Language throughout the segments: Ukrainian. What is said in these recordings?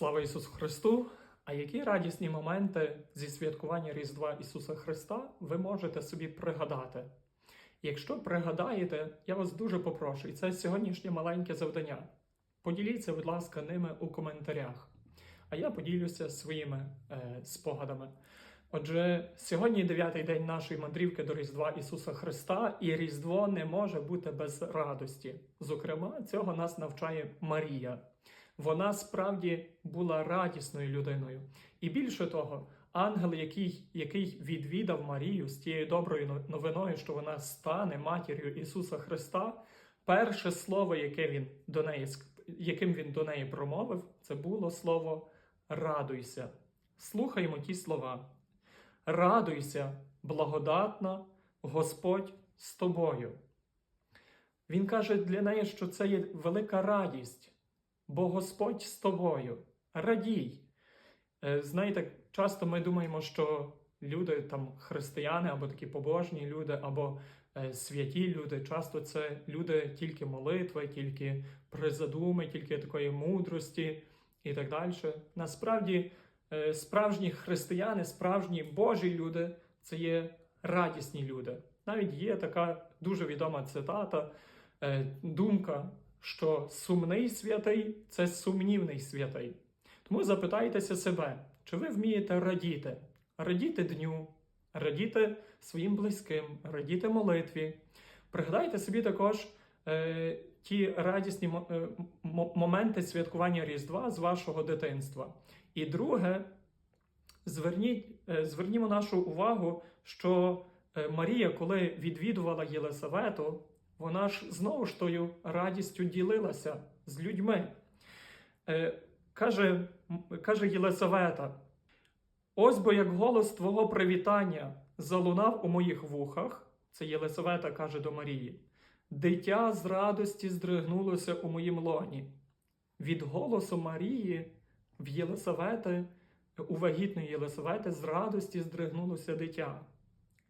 Слава Ісусу Христу! А які радісні моменти зі святкування Різдва Ісуса Христа ви можете собі пригадати? Якщо пригадаєте, я вас дуже попрошу, і це сьогоднішнє маленьке завдання. Поділіться, будь ласка, ними у коментарях. А я поділюся своїми е, спогадами. Отже, сьогодні дев'ятий день нашої мандрівки до Різдва Ісуса Христа, і Різдво не може бути без радості. Зокрема, цього нас навчає Марія. Вона справді була радісною людиною. І більше того, ангел, який, який відвідав Марію з тією доброю новиною, що вона стане матір'ю Ісуса Христа, перше слово, яке він до неї, яким він до неї промовив, це було слово радуйся. Слухаймо ті слова. Радуйся, благодатна, Господь з тобою. Він каже для неї, що це є велика радість, бо Господь з тобою. Радій. Е, Знаєте, часто ми думаємо, що люди, там, християни, або такі побожні люди, або е, святі люди, часто це люди тільки молитви, тільки призадуми, тільки такої мудрості і так далі. Насправді, е, справжні християни, справжні Божі люди це є радісні люди. Навіть є така дуже відома цитата, думка, що сумний святий це сумнівний святий. Тому запитайтеся себе, чи ви вмієте радіти? Радіти дню, радіти своїм близьким, радіти молитві. Пригадайте собі також е, ті радісні е, моменти святкування Різдва з вашого дитинства. І друге, зверніть, е, звернімо нашу увагу, що е, Марія, коли відвідувала Єлисавету, вона ж знову ж тою радістю ділилася з людьми. Е, каже, каже Єлисавета: ось бо як голос твого привітання залунав у моїх вухах, це Єлисавета каже до Марії, дитя з радості здригнулося у моїм лоні. Від голосу Марії в Єлисавети, у вагітної Єлисавети з радості здригнулося дитя.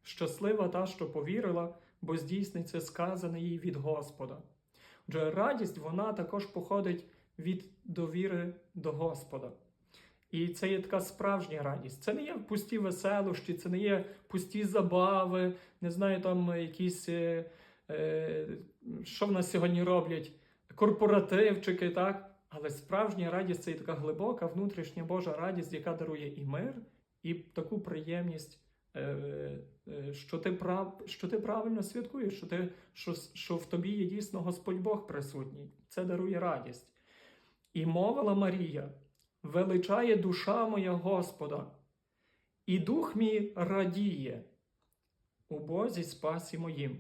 Щаслива та, що повірила, бо здійсниться сказане їй від Господа. Отже, радість вона також походить від довіри до Господа. І це є така справжня радість. Це не є пусті веселощі, це не є пусті забави, не знаю, там якісь, е, е, що в нас сьогодні роблять, корпоративчики, так? Але справжня радість це є така глибока внутрішня Божа радість, яка дарує і мир, і таку приємність, що, ти прав, що ти правильно святкуєш, що, ти, що, що в тобі є дійсно Господь Бог присутній. Це дарує радість. І мовила Марія: величає душа моя Господа, і дух мій радіє у Бозі спасі моїм,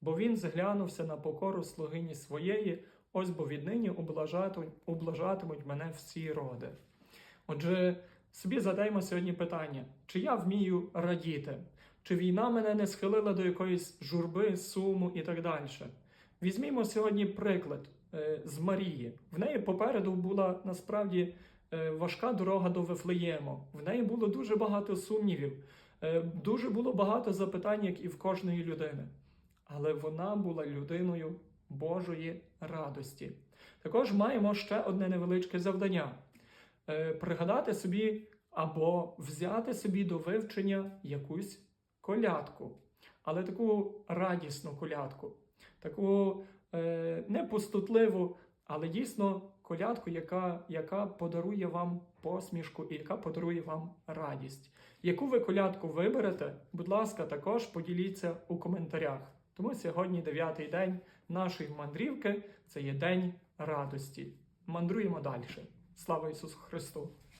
бо він зглянувся на покору слугині своєї, ось бо віднині ублажатимуть, ублажатимуть мене всі роди. Отже, собі задаймо сьогодні питання: чи я вмію радіти? Чи війна мене не схилила до якоїсь журби, суму і так далі? Візьмімо сьогодні приклад е, з Марії. В неї попереду була насправді е, важка дорога до Вифлеєму. В неї було дуже багато сумнівів, е, дуже було багато запитань, як і в кожної людини. Але вона була людиною Божої радості. Також маємо ще одне невеличке завдання: пригадати собі або взяти собі до вивчення якусь колядку, але таку радісну колядку, таку е, не пустотливу, але дійсно колядку, яка, яка подарує вам посмішку і яка подарує вам радість. Яку ви колядку виберете, будь ласка, також поділіться у коментарях. Тому сьогодні дев'ятий день нашої мандрівки це є день радості. Мандруємо далі. Слава Ісусу Христу!